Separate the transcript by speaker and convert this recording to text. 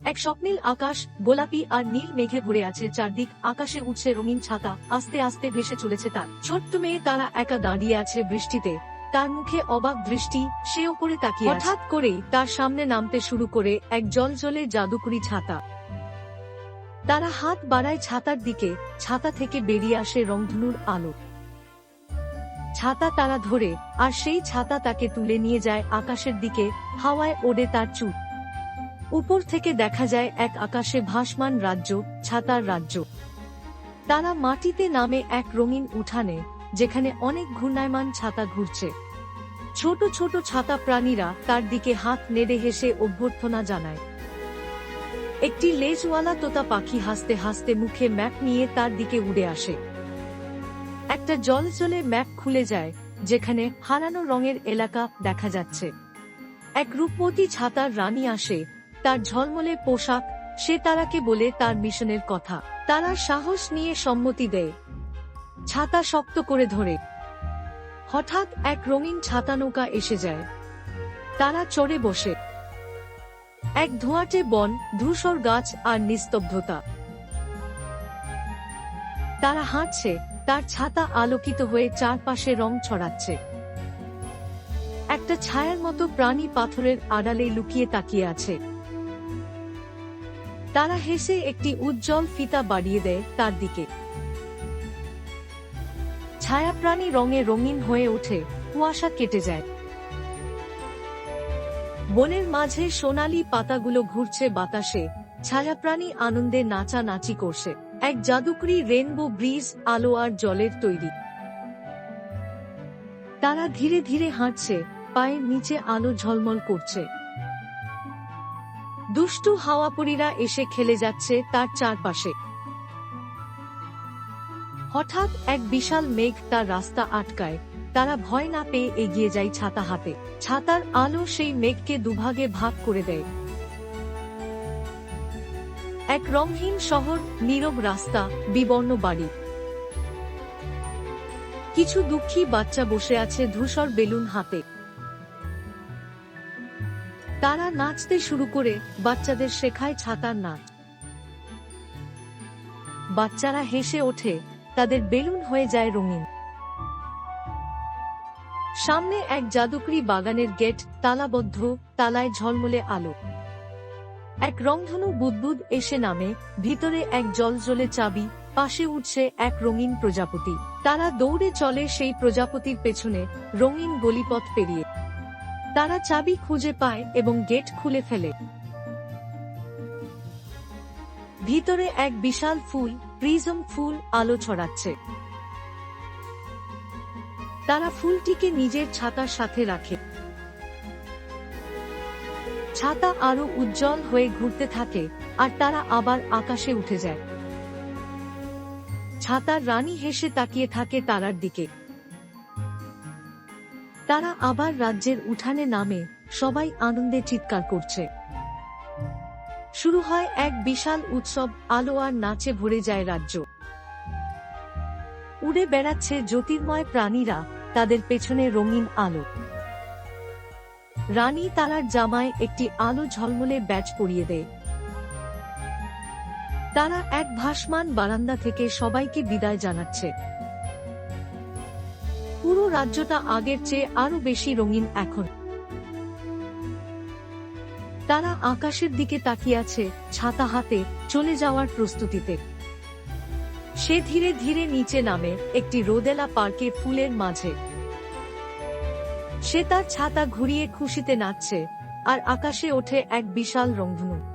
Speaker 1: এক স্বপ্নীল আকাশ, গোলাপি আর নীল মেঘে ভরে আছে চারদিক, আকাশে উঠছে রঙিন ছাতা, আস্তে আস্তে ভেসে চলেছে তার। ছোট্ট মেয়ে তারা একা দাঁড়িয়ে আছে বৃষ্টিতে। তার মুখে অবাক দৃষ্টি, সে ওপরে তাকিয়ে হঠাৎ করেই তার সামনে নামতে শুরু করে এক জলজলে জাদুকরি ছাতা। তারা হাত বাড়ায় ছাতার দিকে, ছাতা থেকে বেরিয়ে আসে রংধনুর আলো। ছাতা তারা ধরে, আর সেই ছাতা তাকে তুলে নিয়ে যায় আকাশের দিকে, হাওয়ায় ওড়ে তার চুপ উপর থেকে দেখা যায় এক আকাশে ভাসমান রাজ্য, ছাতার রাজ্য। তারা মাটিতে নামে এক রঙিন উঠানে, যেখানে অনেক ঘূর্ণায়মান ছাতা ঘুরছে। ছোট ছোট ছাতা প্রাণীরা তার দিকে হাত নেড়ে হেসে অভ্যর্থনা জানায়। একটি লেজওয়ালা তোতা পাখি হাসতে হাসতে মুখে ম্যাপ নিয়ে তার দিকে উড়ে আসে। একটা জল জলে ম্যাপ খুলে যায়, যেখানে হারানো রঙের এলাকা দেখা যাচ্ছে। এক রূপবতী ছাতার রানী আসে তার ঝলমলে পোশাক, সে তারাকে বলে তার মিশনের কথা। তারা সাহস নিয়ে সম্মতি দেয়। ছাতা শক্ত করে ধরে। হঠাৎ এক রঙিন ছাতা নৌকা এসে যায়। তারা চড়ে বসে। এক ধোঁয়াটে বন, ধূসর গাছ আর নিস্তব্ধতা। তারা হাঁটছে। তার ছাতা আলোকিত হয়ে চারপাশে রং ছড়াচ্ছে। একটা ছায়ার মতো প্রাণী পাথরের আড়ালে লুকিয়ে তাকিয়ে আছে। তারা হেসে একটি উজ্জ্বল ফিতা বাড়িয়ে দেয় তার দিকে। ছায়া প্রাণী রঙে রঙিন হয়ে ওঠে, কুয়াশা কেটে যায়। বনের মাঝে সোনালি পাতাগুলো ঘুরছে বাতাসে, ছায়াপ্রাণী আনন্দে নাচানাচি করছে। এক জাদুকরি রেনবো ব্রিজ, আলো আর জলের তৈরি। তারা ধীরে ধীরে হাঁটছে, পায়ের নিচে আলো ঝলমল করছে। দুষ্টু হাওয়াপুরীরা এসে খেলে যাচ্ছে তার চারপাশে। হঠাৎ এক বিশাল মেঘ তার রাস্তা আটকায়। তারা ভয় না পেয়ে এগিয়ে যায় ছাতা হাতে। ছাতার আলো সেই মেঘকে দুভাগে ভাগ করে দেয়। এক রংহীন শহর, নীরব রাস্তা, বিবর্ণ বাড়ি। কিছু দুঃখী বাচ্চা বসে আছে ধূসর বেলুন হাতে। তারা নাচতে শুরু করে, বাচ্চাদের শেখায় ছাতার নাচ। বাচ্চারা হেসে ওঠে, তাদের বেলুন হয়ে যায় রঙিন। সামনে এক জাদুকরি বাগানের গেট, তালাবদ্ধ, তালায় ঝলমলে আলো। এক রংধনু বুদবুদ এসে নামে, ভিতরে এক জলজলে চাবি, পাশে উঠছে এক রঙিন প্রজাপতি। তারা দৌড়ে চলে সেই প্রজাপতির পেছনে, রঙিন গলিপথ পেরিয়ে। তারা চাবি খুঁজে পায় এবং গেট খুলে ফেলে। ভিতরে এক বিশাল ফুল, প্রিজম ফুল, আলো ছড়াচ্ছে। তারা ফুলটিকে নিজের ছাতার সাথে রাখে। ছাতা আরও উজ্জ্বল হয়ে ঘুরতে থাকে, আর তারা আবার আকাশে উঠে যায়। ছাতার রানী হেসে তাকিয়ে থাকে তারার দিকে। তারা আবার রাজ্যের উঠানে নামে সবাই আনন্দে চিৎকার করছে। শুরু হয় এক বিশাল উৎসব, আলো আর নাচে ভরে যায় রাজ্য। উড়ে বেড়াচ্ছে জ্যোতির্ময় প্রাণীরা, তাদের পেছনে রঙিন আলো। রানী তারার জামায় একটি আলো ঝলমলে ব্যাচ পরিয়ে দেয়। তারা এক ভাসমান বারান্দা থেকে সবাইকে বিদায় জানাচ্ছে। পুরো রাজ্যটা আগের চেয়ে আরও বেশি রঙিন এখন। তারা আকাশের দিকে তাকিয়ে আছে, ছাতা হাতে, চলে যাওয়ার প্রস্তুতিতে। সে ধীরে ধীরে নিচে নামে, একটি রোদেলা পার্কে ফুলের মাঝে। সে তার ছাতা ঘুরিয়ে খুশিতে নাচছে, আর আকাশে ওঠে এক বিশাল রংধনু।